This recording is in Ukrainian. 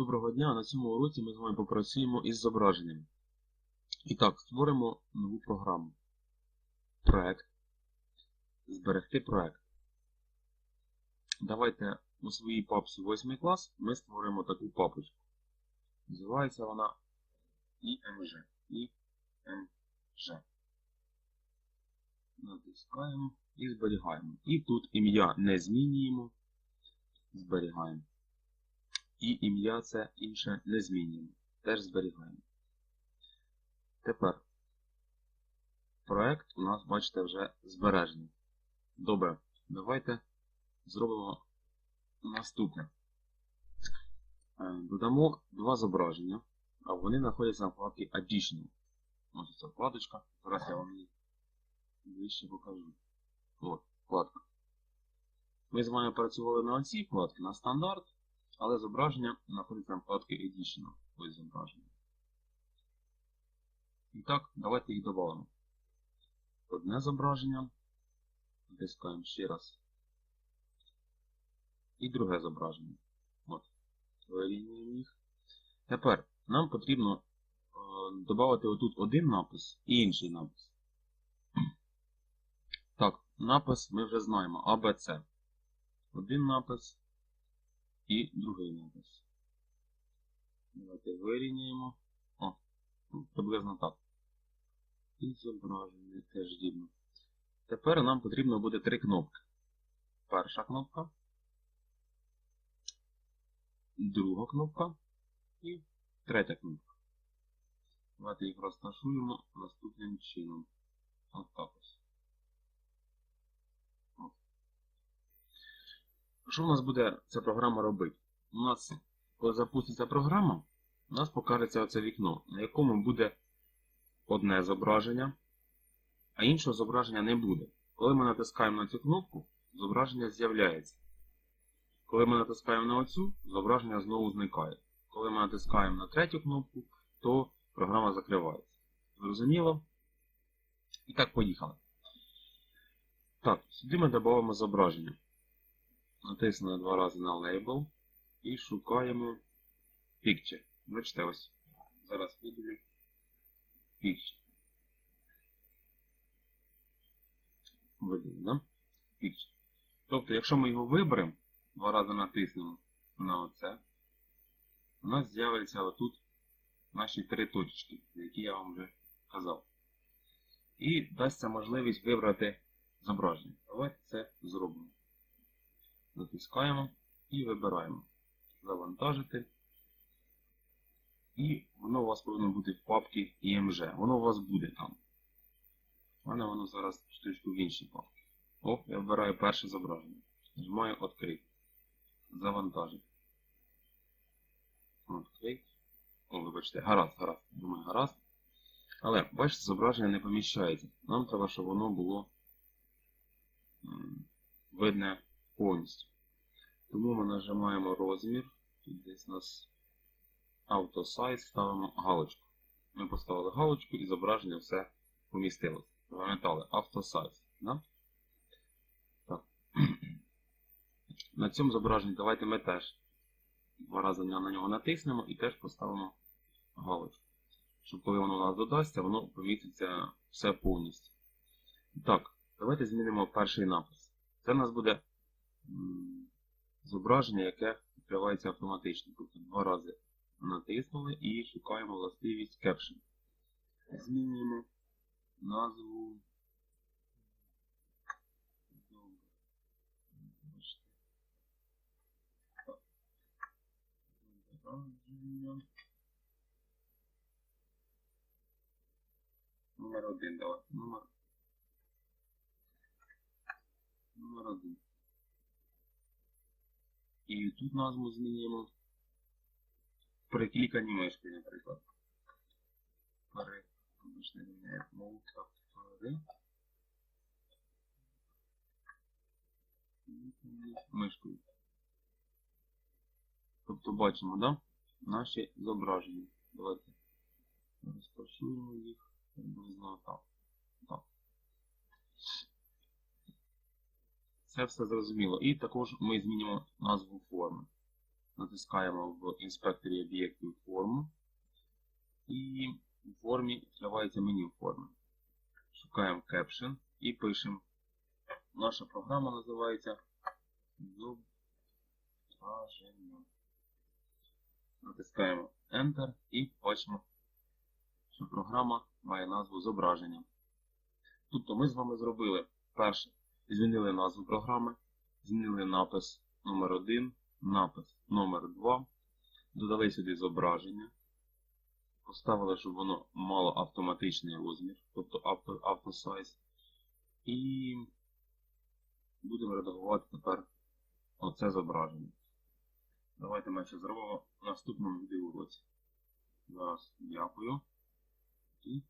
Доброго дня! На цьому уроці ми з вами попрацюємо із зображенням. І так, створимо нову програму. Проект. Зберегти проект. Давайте у своїй папці 8 клас ми створимо таку папочку. Називається вона IMG. IMG. Натискаємо і зберігаємо. І тут ім'я не змінюємо. Зберігаємо. І ім'я це інше не змінюємо. Теж зберігаємо. Тепер проект у нас, бачите, вже збережений. Добре, давайте зробимо наступне. Е, Додамо два зображення, а вони знаходяться на вкладці Additional. Ось ця вкладочка. Зараз я вам її ближче покажу. От, вкладка. Ми з вами працювали на оцій вкладці, на стандарт. Але зображення знаходиться на вкладці Edition. Ось зображення. І так, давайте їх додамо. Одне зображення. Натискаємо ще раз. І друге зображення. От. Вирівнюємо їх. Тепер нам потрібно е, додати отут один напис і інший напис. Так, напис ми вже знаємо. ABC. Один напис і другий напис. Давайте вирівняємо. О, ну, приблизно так. І зображення теж дібно. Тепер нам потрібно буде три кнопки. Перша кнопка, друга кнопка і третя кнопка. Давайте їх розташуємо наступним чином. Ось так ось. Що в нас буде ця програма робити? У нас, коли запуститься програма, у нас покажеться оце вікно, на якому буде одне зображення, а іншого зображення не буде. Коли ми натискаємо на цю кнопку, зображення з'являється. Коли ми натискаємо на оцю, зображення знову зникає. Коли ми натискаємо на третю кнопку, то програма закривається. Зрозуміло? І так, поїхали. Так, сюди ми додаємо зображення. Натиснули два рази на Label і шукаємо Picture. Бачите, ось. Зараз виділю Picture. Виділю, да? Picture. Тобто, якщо ми його виберемо, два рази натиснемо на оце, у нас з'являться отут наші три точки, які я вам вже казав. І дасться можливість вибрати зображення. Давайте це зробимо. Натискаємо і вибираємо Завантажити. І воно у вас повинно бути в папці IMG. Воно у вас буде там. У мене воно зараз штучку в іншій папці. О, я вибираю перше зображення. Нажимаю Відкрити. Завантажити. Відкрити. О, вибачте, гаразд, гаразд. Думаю, гаразд. Але, бачите, зображення не поміщається. Нам треба, щоб воно було видне повністю. Тому ми нажимаємо розмір. Тут десь у нас Auto ставимо галочку. Ми поставили галочку і зображення все помістилося. Пам'ятали Auto Да? Так. На цьому зображенні давайте ми теж два рази на нього натиснемо і теж поставимо галочку. Щоб коли воно у нас додасться, воно поміститься все повністю. Так, давайте змінимо перший напис. Це у нас буде зображення, яке відкривається автоматично. Тобто два рази натиснули і шукаємо властивість Caption. Змінюємо назву. Номер один, давай. Номер. Номер один. І тут назву змінюємо. При кліканні мишки, наприклад. Мишкою. Тобто бачимо, да? Наші зображення. Давайте розташуємо їх. Приблизно так. Так. Це все зрозуміло. І також ми змінимо назву форми. натискаємо в інспекторі об'єктів форму. І в формі відкривається меню форми. Шукаємо Caption і пишемо. Наша програма називається зображення. Натискаємо Enter і бачимо, що програма має назву зображення. Тобто ми з вами зробили перше, змінили назву програми, змінили напис номер 1 напис номер 2 додали сюди зображення, поставили, щоб воно мало автоматичний розмір, тобто автосайз. І будемо редагувати тепер оце зображення. Давайте ми ще зробимо в наступному відеоуроці. Зараз дякую. І